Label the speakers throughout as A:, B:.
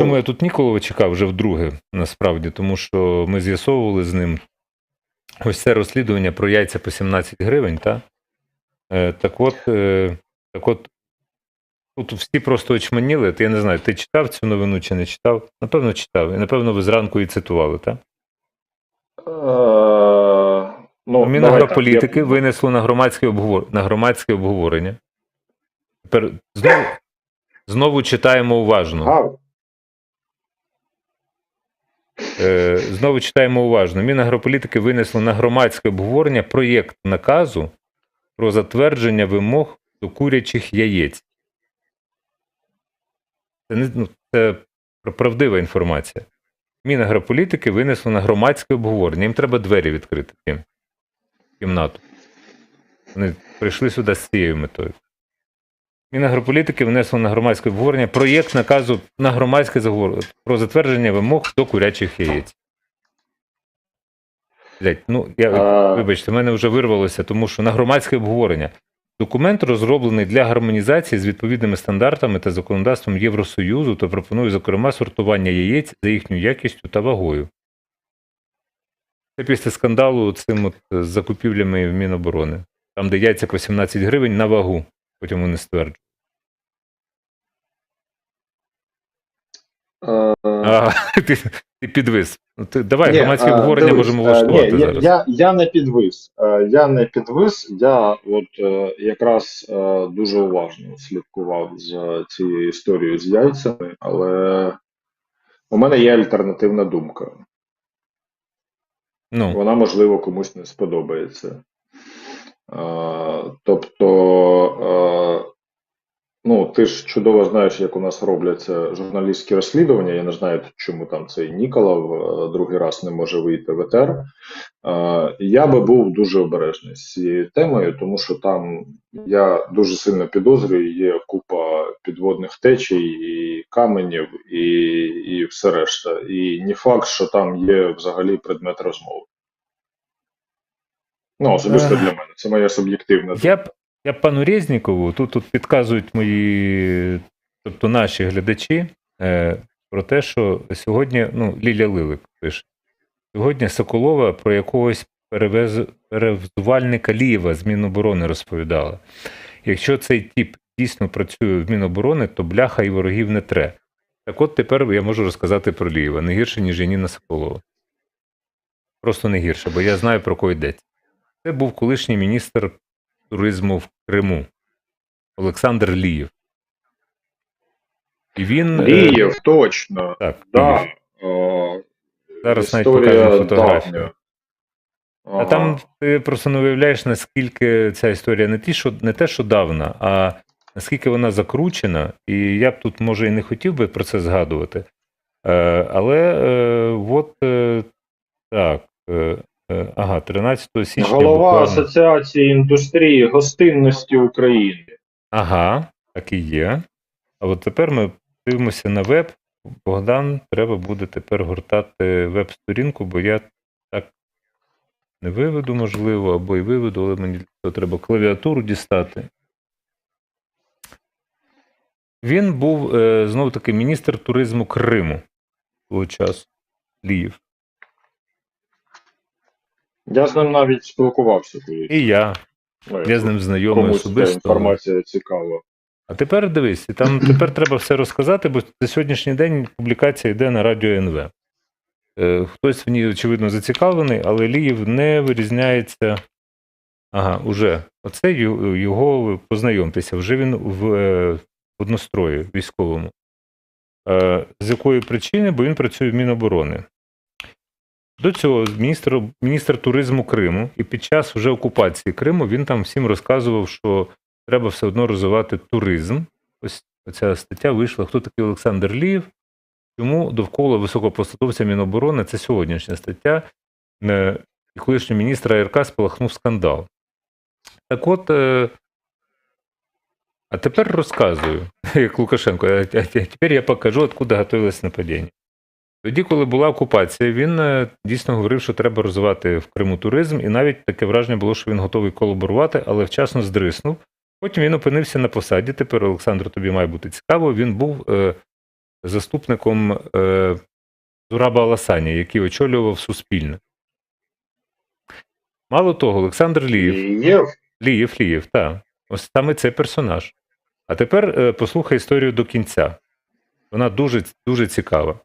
A: Чому я тут Ніколова чекав вже вдруге, насправді, тому що ми з'ясовували з ним ось це розслідування про яйця по 17 гривень, та? Е, так от, е, так от, тут всі просто очманіли. Я не знаю, ти читав цю новину чи не читав? Напевно, читав. І напевно, ви зранку її цитували, так?
B: Е, ну,
A: Мінагрополітики
B: я-
A: винесло на громадське, обговор... на громадське обговорення. Тепер знову, знову читаємо уважно. Е, Знову читаємо уважно. Мінагрополітики винесло на громадське обговорення проєкт наказу про затвердження вимог до курячих яєць. Це, не, ну, це правдива інформація. Мінагрополітики винесло на громадське обговорення. Їм треба двері відкрити в кімнату. Вони прийшли сюди з цією метою. Мінагрополітики внесло на громадське обговорення проєкт наказу на громадське заговор про затвердження вимог до курячих яєць. Блять, ну я вибачте, в мене вже вирвалося, тому що на громадське обговорення. Документ розроблений для гармонізації з відповідними стандартами та законодавством Євросоюзу та пропонує, зокрема, сортування яєць за їхньою якістю та вагою. Це після скандалу цим от з закупівлями в Міноборони. Там, де яйця по 17 гривень на вагу, потім вони стверджують. А, ти, ти підвис. Ну, ти, давай, громадське
B: е,
A: обговорення
B: дивись,
A: можемо
B: е,
A: влаштувати
B: ні,
A: зараз.
B: Я, я не підвис. Е, Я не підвис, я от е, якраз е, дуже уважно слідкував за цією історією з яйцями, але у мене є альтернативна думка.
A: Ну,
B: Вона, можливо, комусь не сподобається. Е, Тобто, е, ну, ти ж чудово знаєш, як у нас робляться журналістські розслідування. Я не знаю, чому там цей Ніколав е, другий раз не може вийти в етер. Е, Я би був дуже обережний з цією темою, тому що там я дуже сильно підозрюю, є купа підводних течій і каменів, і, і все решта. І не факт, що там є взагалі предмет розмови. Ну, особисто для мене. Це моя суб'єктивна думка.
A: я б я пану Резнікову, тут, тут підказують мої, тобто наші глядачі, е, про те, що сьогодні, ну, Ліля Лилик пише, сьогодні Соколова про якогось перевез, перевзувальника Лієва з Міноборони розповідала. Якщо цей тип дійсно працює в Міноборони, то бляха і ворогів не тре. Так от тепер я можу розказати про Лієва. Не гірше, ніж Яніна Соколова. Просто не гірше, бо я знаю, про кого йдеться. Це був колишній міністр туризму в Криму Олександр Лієв. І він. е,
B: точно.
A: Так,
B: Да.
A: Лієв.
B: О,
A: Зараз навіть
B: історія
A: покажемо фотографію.
B: давня.
A: А там ти просто не уявляєш, наскільки ця історія не, ті, що, не те, що давна, а наскільки вона закручена, і я б тут, може, і не хотів би про це згадувати. Е, але е, от е, так. Е, е, ага, 13 січня.
B: Голова
A: буквально.
B: Асоціації індустрії гостинності України.
A: Ага, так і є. А от тепер ми дивимося на веб. Богдан, треба буде тепер гортати веб-сторінку, бо я так не виведу, можливо, або і виведу, але мені треба клавіатуру дістати. Він був е, знову таки міністр туризму Криму того часу. Ліїв.
B: Я з ним навіть спілкувався колись.
A: І я.
B: Ну,
A: Я з ним знайомий
B: комусь ця
A: особисто.
B: інформація цікава.
A: А тепер дивись, і там тепер треба все розказати, бо на сьогоднішній день публікація йде на радіо НВ. Е, хтось в ній, очевидно, зацікавлений, але Ліїв не вирізняється. Ага, уже. Оце ю- його ви познайомтеся. Вже він в е, однострої військовому. Е, з якої причини? Бо він працює в Міноборони. До цього міністр, міністр туризму Криму, і під час вже окупації Криму він там всім розказував, що треба все одно розвивати туризм. Ось ця стаття вийшла. Хто такий Олександр Ліїв? Чому довкола високопосадовця Міноборони це сьогоднішня стаття, е, і колишнього міністра РК спалахнув скандал. Так от, е, а тепер розказую, як Лукашенко, а тепер я покажу, откуда готувалось нападіння. Тоді, коли була окупація, він е, дійсно говорив, що треба розвивати в Криму туризм, і навіть таке враження було, що він готовий колаборувати, але вчасно здриснув. Потім він опинився на посаді. Тепер, Олександр, тобі має бути цікаво. Він був е, заступником е, Зураба Аласані, який очолював Суспільне. Мало того, Олександр Лієв,
B: Є
A: Лієв, Лієв, так. Ось саме цей персонаж. А тепер е, послухай історію до кінця. Вона дуже, дуже цікава.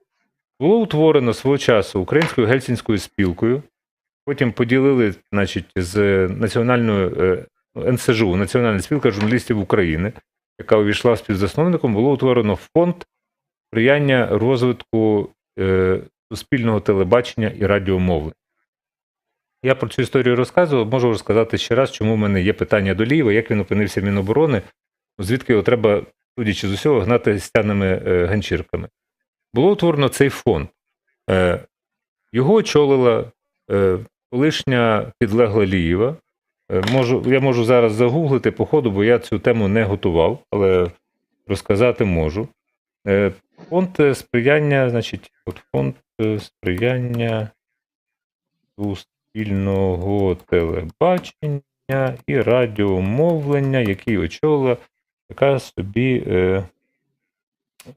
A: Було утворено свого часу Українською гельсінською спілкою, потім поділили значить, з Національною е, НСЖУ, Національна спілка журналістів України, яка увійшла співзасновником, було утворено фонд сприяння розвитку е, суспільного телебачення і радіомовлення. Я про цю історію розказував, можу розказати ще раз, чому в мене є питання до Лієва, як він опинився в Міноборони, звідки його треба, судячи з усього, гнати стяними е, ганчірками. Було утворено цей фонд. Е, його очолила е, колишня підлегла Лієва. Е, можу, я можу зараз загуглити по ходу, бо я цю тему не готував, але розказати можу. Фонд сприяння, значить, от фонд сприяння суспільного телебачення і радіомовлення, який очолила така собі, е,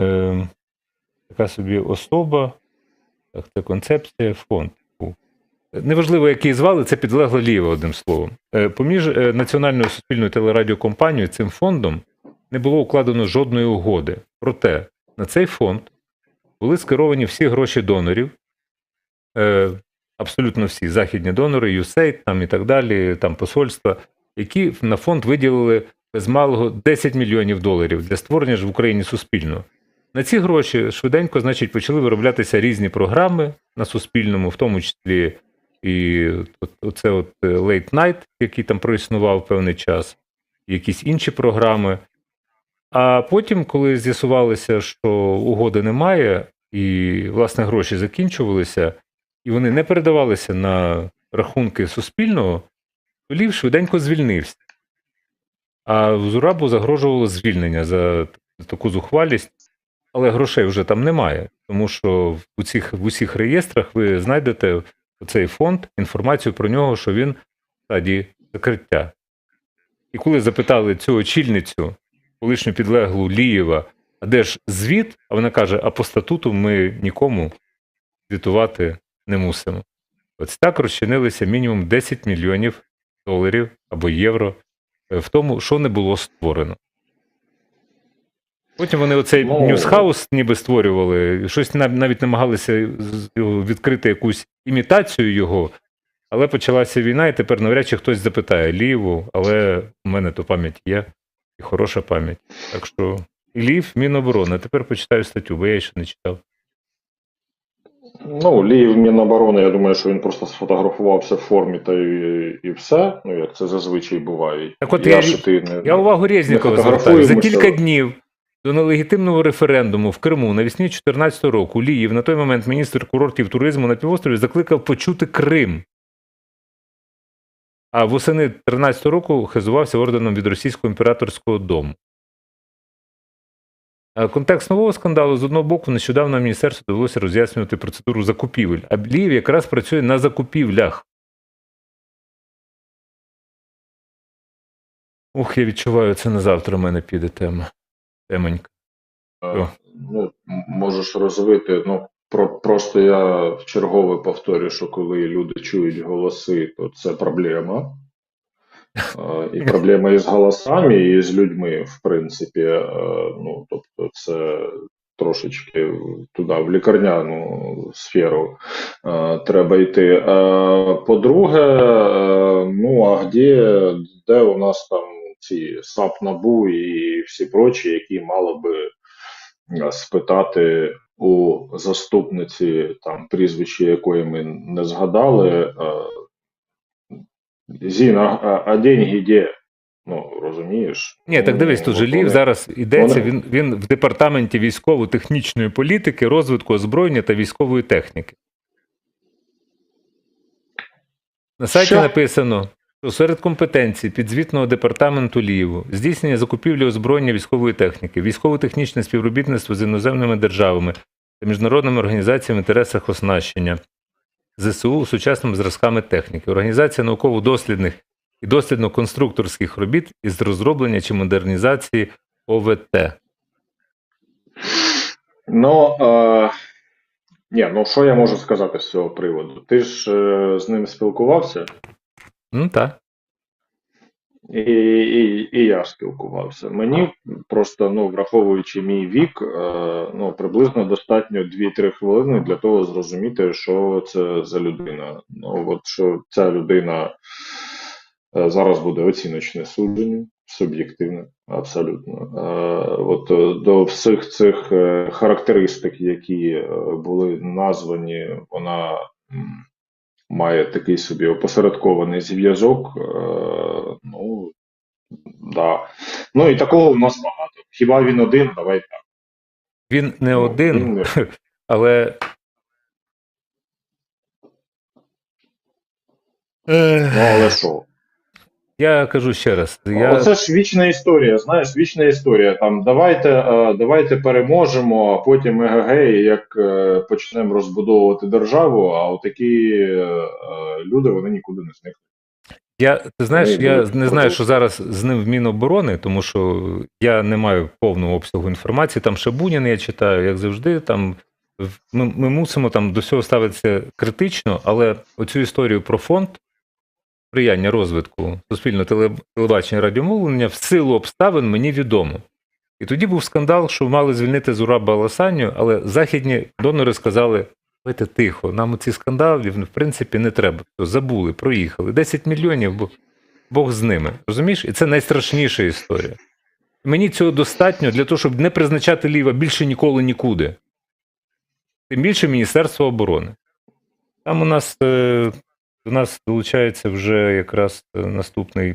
A: е, така собі особа. Так, це концепція, фонд. Неважливо, який звали, це підлегло ліво, одним словом. Е, Поміж е, Національною суспільною телерадіокомпанією цим фондом не було укладено жодної угоди. Проте на цей фонд були скеровані всі гроші донорів, е, абсолютно всі західні донори, USAID там і так далі, там посольства, які на фонд виділили без малого 10 мільйонів доларів для створення ж в Україні суспільного. На ці гроші швиденько, значить, почали вироблятися різні програми на суспільному, в тому числі і оце от е, Late Night, який там проіснував певний час, і якісь інші програми. А потім, коли з'ясувалося, що угоди немає, і власне гроші закінчувалися, і вони не передавалися на рахунки суспільного, то Лів швиденько звільнився. А Зурабу загрожувало звільнення за таку зухвалість, але грошей вже там немає. Тому що в усіх, в усіх реєстрах ви знайдете цей фонд, інформацію про нього, що він в стадії закриття. І коли запитали цю очільницю, колишню підлеглу Лієва, а де ж звіт? А вона каже: а по статуту ми нікому звітувати не мусимо. Ось так розчинилися мінімум 10 мільйонів доларів або євро е, в тому, що не було створено. Потім вони оцей
B: Ну,
A: ньюсхаус ніби створювали, щось навіть намагалися відкрити якусь імітацію його, але почалася війна, і тепер навряд чи хтось запитає Ліву, але у мене то пам'ять є, і хороша пам'ять. Так що Лів, Міноборони. Тепер почитаю статтю, бо я її ще не читав.
B: Ну, Ліїв Міноборони, я думаю, що він просто сфотографувався в формі та і, і все. Ну, як це зазвичай буває.
A: Так от я-
B: що ти
A: Я увагу Резнікова звертаю. За кілька днів до нелегітимного референдуму в Криму навесні 2014 року Ліїв, на той момент міністр курортів туризму на півострові, закликав почути Крим. А восени 2013 року хизувався орденом від російського імператорського дому. Контекст нового скандалу з одного боку нещодавно міністерству довелося роз'яснювати процедуру закупівель. А Ліїв якраз працює на закупівлях. Ух, я відчуваю, це на завтра в мене піде тема. Темонька.
B: Е, Ну, можеш розвити. Ну, про, просто я в чергове повторюю, що коли люди чують голоси, то це проблема. Е, І проблема і з голосами, і з людьми, в принципі. Е, Ну, тобто, це трошечки туди, в лікарняну сферу е, треба йти. Е, По-друге, е, ну а де, де у нас там ці САП НАБУ і всі прочі, які мали би е, спитати у заступниці, там прізвище якої ми не згадали. е, Зіна, а, а деньги де? Ну, розумієш?
A: Ні, так дивись, тут же
B: от
A: Лів
B: вони-
A: зараз йдеться. Він, він в департаменті військово-технічної політики, розвитку озброєння та військової техніки. На сайті
B: Що?
A: написано, серед компетенцій підзвітного департаменту Ліву здійснення закупівлі озброєння військової техніки, військово-технічне співробітництво з іноземними державами та міжнародними організаціями в інтересах оснащення ЗСУ сучасними зразками техніки, організація науково-дослідних і дослідно-конструкторських робіт із розроблення чи модернізації ОВТ.
B: Ну, е, ні, ну що я можу сказати з цього приводу? Ти ж е, з ним спілкувався,
A: Ну так.
B: і, і, і я спілкувався. Мені просто, ну, враховуючи мій вік, е, ну, приблизно достатньо 2-3 хвилини для того зрозуміти, що це за людина. Ну, от що ця людина е, зараз буде оціночне судження, суб'єктивне, абсолютно. Е, от е, до всіх цих е, характеристик, які е, були названі, вона має такий собі опосередкований зв'язок. Е, ну, да. ну і такого в нас багато. Хіба він один? Давай так.
A: Він не
B: Ну,
A: один,
B: він не-
A: але. Е,
B: Ну, але що?
A: Я кажу ще раз, я...
B: Оце ж вічна історія, знаєш, вічна історія. Там давайте, е, давайте переможемо, а потім ЕГГ, і як е, почнемо розбудовувати державу, а отакі е, люди вони нікуди не зникнуть.
A: Я, ти знаєш, я не знаю, що зараз з ним в Міноборони, тому що я не маю повного обсягу інформації. Там Шабунін я читаю, як завжди. Там ми, ми мусимо там до всього ставитися критично, але оцю історію про фонд сприяння розвитку суспільного телебачення радіомовлення в силу обставин мені відомо. І тоді був скандал, що мали звільнити Зураба Аласаню, але західні донори сказали: давайте тихо, нам ці скандалів, в принципі, не треба. Забули, проїхали. 10 мільйонів, бо Бог з ними. Розумієш? І це найстрашніша історія. Мені цього достатньо для того, щоб не призначати ліва більше ніколи нікуди. Тим більше Міністерство оборони. Там у нас, е, у нас долучається вже якраз е, наступний